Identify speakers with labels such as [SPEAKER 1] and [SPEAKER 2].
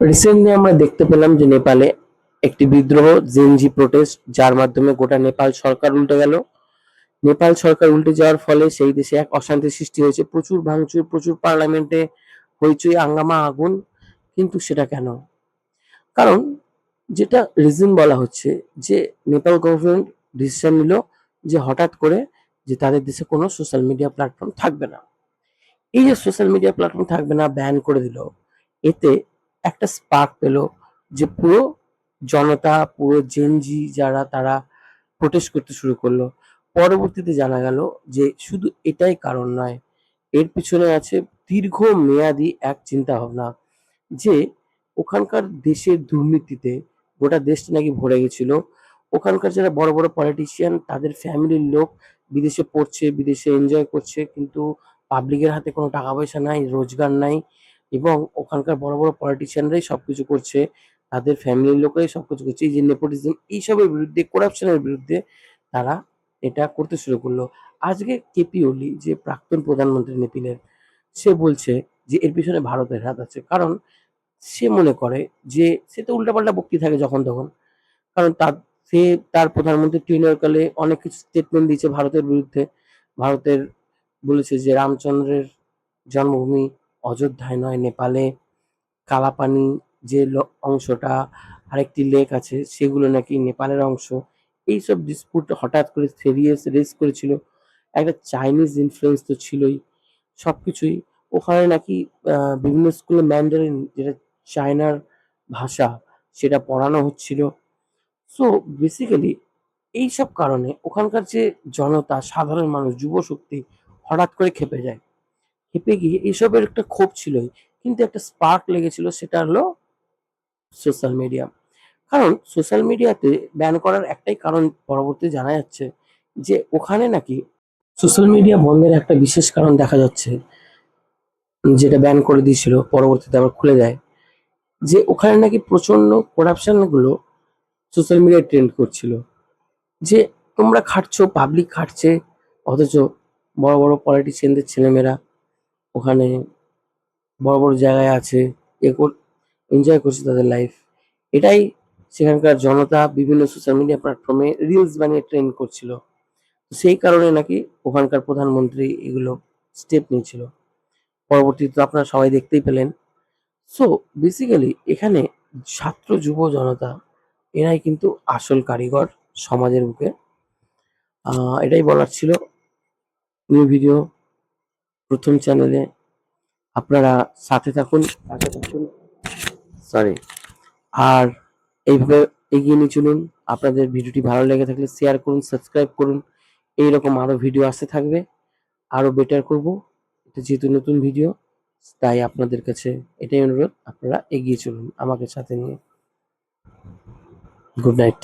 [SPEAKER 1] Recently আমরা দেখতে পেলাম যে নেপালে একটি বিদ্রোহ, জেনজি প্রোটেস্ট যার মাধ্যমে গোটা নেপাল সরকার উল্টে গেল। নেপাল সরকার উল্টে যাওয়ার ফলে সেই দেশে এক অশান্তি সৃষ্টি হয়েছে। প্রচুর ভাঙচুর, প্রচুর পার্লামেন্টে হইচই, আঙ্গামা, আগুন, কিন্তু সেটা কেন? কারণ যেটা রিজন বলা হচ্ছে যে নেপাল গভর্নমেন্ট ডিসিশন নিল যে হঠাৎ করে যে তাদের দেশে কোনো সোশ্যাল মিডিয়া প্ল্যাটফর্ম থাকবে না। এই যে সোশ্যাল মিডিয়া প্ল্যাটফর্ম থাকবে না ব্যান করে দিল, এতে একটা স্পার্ক পেল যে পুরো জনতা, পুরো জেনজি যারা তারা প্রোটেস্ট করতে শুরু করল। পরবর্তীতে জানা গেল যে শুধু এটাই কারণ নয়, এর পিছনে আছে দীর্ঘ মেয়াদি এক চিন্তা ভাবনা যে ওখানকার দেশের দুর্নীতিতে গোটা দেশটা নাকি ভরে গেছিল। ওখানকার যারা বড় বড় পলিটিশিয়ান তাদের ফ্যামিলির লোক বিদেশে পড়ছে, বিদেশে এনজয় করছে, কিন্তু পাবলিকের হাতে কোনো টাকা পয়সা নাই, রোজগার নাই। এবং ওখানকার বড় বড় পলিটিশিয়ানরাই সবকিছু করছে, তাদের ফ্যামিলির লোকেরাই সবকিছু করছে। এই যে নেপোটিজম এইসবের বিরুদ্ধে করাপশনের বিরুদ্ধে তারা এটা করতে শুরু করল। আজকে কেপি ওলি যে প্রাক্তন প্রধানমন্ত্রী নেপিলের সে বলছে যে এর পিছনে ভারতের হাত আছে। কারণ সে মনে করে যে সে তো উল্টাপাল্টা বক্তি থাকে যখন তখন। কারণ তার, সে তার প্রধানমন্ত্রী টেনিয়রকালে অনেক কিছু স্টেটমেন্ট দিয়েছে ভারতের বিরুদ্ধে। ভারতের বলেছে যে রামচন্দ্রের জন্মভূমি অযোধ্যায় নয়, নেপালে কালাপানি যে অংশটা, আরেকটি লেক আছে, সেগুলো নাকি নেপালের অংশ। এইসব ডিসপুট হঠাৎ করে সিরিয়াস রেস করেছিল। একটা চাইনিজ ইনফ্লুয়েন্স তো ছিলই। সব কিছুই ওখানে নাকি বিভিন্ন স্কুলে ম্যান্ডারিন যেটা চায়নার ভাষা, সেটা পড়ানো হচ্ছিল। সো বেসিক্যালি এইসব কারণে ওখানকার যে জনতা, সাধারণ মানুষ যুব শক্তি হঠাৎ করে খেপে যায়। খেপে গিয়ে এইসবের একটা ক্ষোভ ছিলই, কিন্তু একটা স্পার্ক লেগেছিল সেটা হলো সোশ্যাল মিডিয়া কারণ সোশ্যাল মিডিয়াতে ব্যান করার একটাই কারণ পরবর্তী জানা যাচ্ছে যে ওখানে নাকি সোশ্যাল মিডিয়া বন্ধের একটা বিশেষ কারণ দেখা যাচ্ছে, যেটা ব্যান করে দিয়েছিল, পরবর্তীতে আবার খুলে দেয়, যে ওখানে নাকি প্রচণ্ড করাপশনগুলো সোশ্যাল মিডিয়ায় ট্রেন্ড করছিল, যে তোমরা খাটছো পাবলিক খাটছে, অথচ বড় বড় পলিটিশিয়ানদের ছেলেমেয়েরা ওখানে বড় বড় জায়গায় আছে, এ এনজয় করছে তাদের লাইফ এটাই সেখানকার জনতা, বিভিন্ন সোশ্যাল মিডিয়া প্ল্যাটফর্মে রিলস বানিয়ে ট্রেন্ড করছিল। সেই কারণে নাকি ওখানকার প্রধানমন্ত্রী এগুলো স্টেপ নিয়েছিল। পরবর্তীতে তো আপনারা সবাই দেখতেই পেলেন। সো বেসিক্যালি এখানে ছাত্র, যুব, জনতা, এরাই কিন্তু আসল কারিগর সমাজের বুকে। এটাই বলার ছিল। নিউ ভিডিও প্রথম চ্যানেলে আপনারা সাথে থাকুন পাশে থাকুন। সরি আর এইভাবে এগিয়ে নিয়ে চলুন। আপনাদের ভিডিওটি ভালো লেগে থাকলে শেয়ার করুন সাবস্ক্রাইব করুন। এইরকম আরও ভিডিও আসতে থাকবে। আরও বেটার করব। এটা যেহেতু নতুন ভিডিও তাই আপনাদের কাছে এটাই অনুরোধ, আপনারা এগিয়ে চলুন আমাকে সাথে নিয়ে। Good night